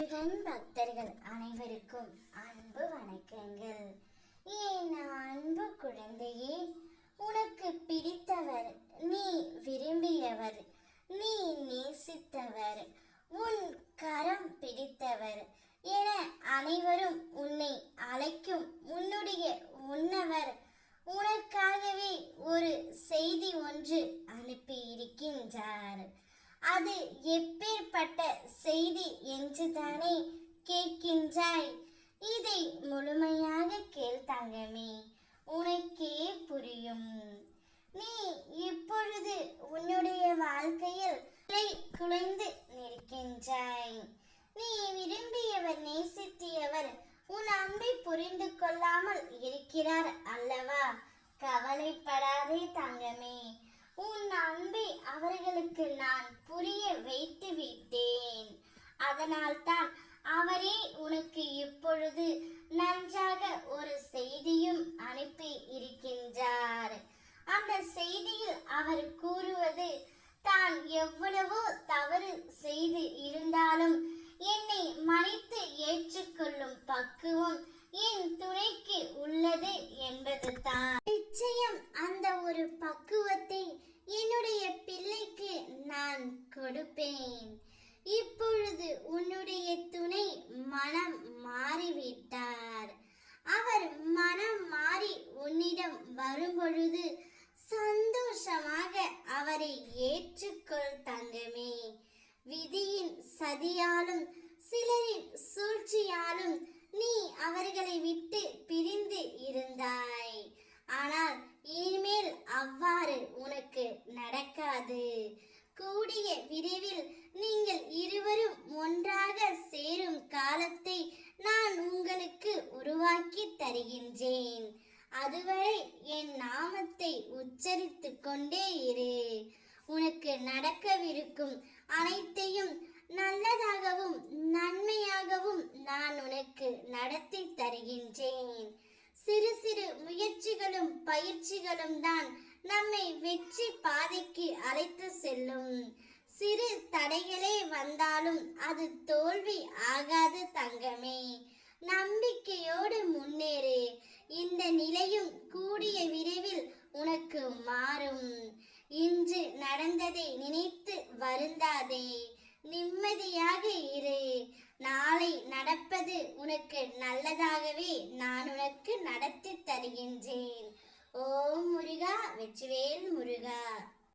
முருகன் பக்தர்கள் அனைவருக்கும் அன்பு வணக்கங்கள். என் அன்பு குழந்தையே? உனக்கு பிடித்தவர் நீ விரும்பியவர் நீ நேசித்தவர் உன் கரம் பிடித்தவர் என அனைவரும் உன்னை அழைக்கும் உன்னுடைய உன்னவர் உனக்காக ஒரு செய்தி ஒன்று அனுப்பி இருக்கின்றார் அது எப்பேற்பட்ட செய்தி என்றுதானே கேட்கின்றாய்? இதை முழுமையாக கேள் தங்கமே உனக்கே புரியும். நீ இப்பொழுது உன்னுடைய வாழ்க்கையில் நிலை குலைந்து நிற்கின்றாய். நீ விரும்பியவர் நேசித்தியவர் உன் அன்பை புரிந்து கொள்ளாமல் இருக்கிறார் அல்லவா? கவலைப்படாதே தங்கமே உன் அன்பு அதனால்தான் அவரே உனக்கு இப்பொழுது நன்றாக ஒரு செய்தியும் அனுப்பி இருக்கின்றார். அந்த செய்தியில் அவர் கூறுவது தான் எவ்வளவோ தவறு செய்து இருந்தாலும் என்னை மன்னித்து ஏற்றுக்கொள்ளும் பக்குவம் என் துணைக்கு உள்ளது என்பது தான். நிச்சயம் அந்த ஒரு பக்குவத்தை என்னுடைய பிள்ளைக்கு நான் கொடுப்பேன். இப்பொழுது உன்னுடைய துணை மனம் மாறிவிட்டார். அவர் மனம் மாறி உன்னிடம் வரும்பொழுது சந்தோஷமாக அவரை ஏற்றுக்கொள் தங்கமே. விதியின் சதியாலும் சிலரின் சூழ்ச்சியாலும் நீ அவர்களை விட்டு பிரிந்து இருந்தாய். ஆனால் இனிமேல் அவ்வாறு உனக்கு நடக்காது. கூடிய விரைவில் நீங்கள் இருவரும் ஒன்றாக சேரும் காலத்தை நான் உங்களுக்கு உருவாக்கி தருகின்றேன். அதுவரை என் நாமத்தை உச்சரித்து கொண்டே இரு. உனக்கு நடக்கவிருக்கும் அனைத்தையும் நல்லதாகவும் நன்மையாகவும் நான் உனக்கு நடத்தி தருகின்றேன். சிறு சிறு முயற்சிகளும் பயிற்சிகளும் தான் நம்மை வெற்றி பாதைக்கு அழைத்து செல்லும். சிறு தடைகளே வந்தாலும் அது தோல்வி ஆகாது தங்கமே. நம்பிக்கையோடு முன்னேறு. இந்த நிலையும் கூடிய விரைவில் உனக்கு மாறும். இன்று நடந்ததை நினைத்து வருந்தாதே. நிம்மதியாக இரு. நாளை நடப்பது உனக்கு நல்லதாகவே நான் உனக்கு நடத்தி தருகின்றேன். வெற்றிவேல் முருகா.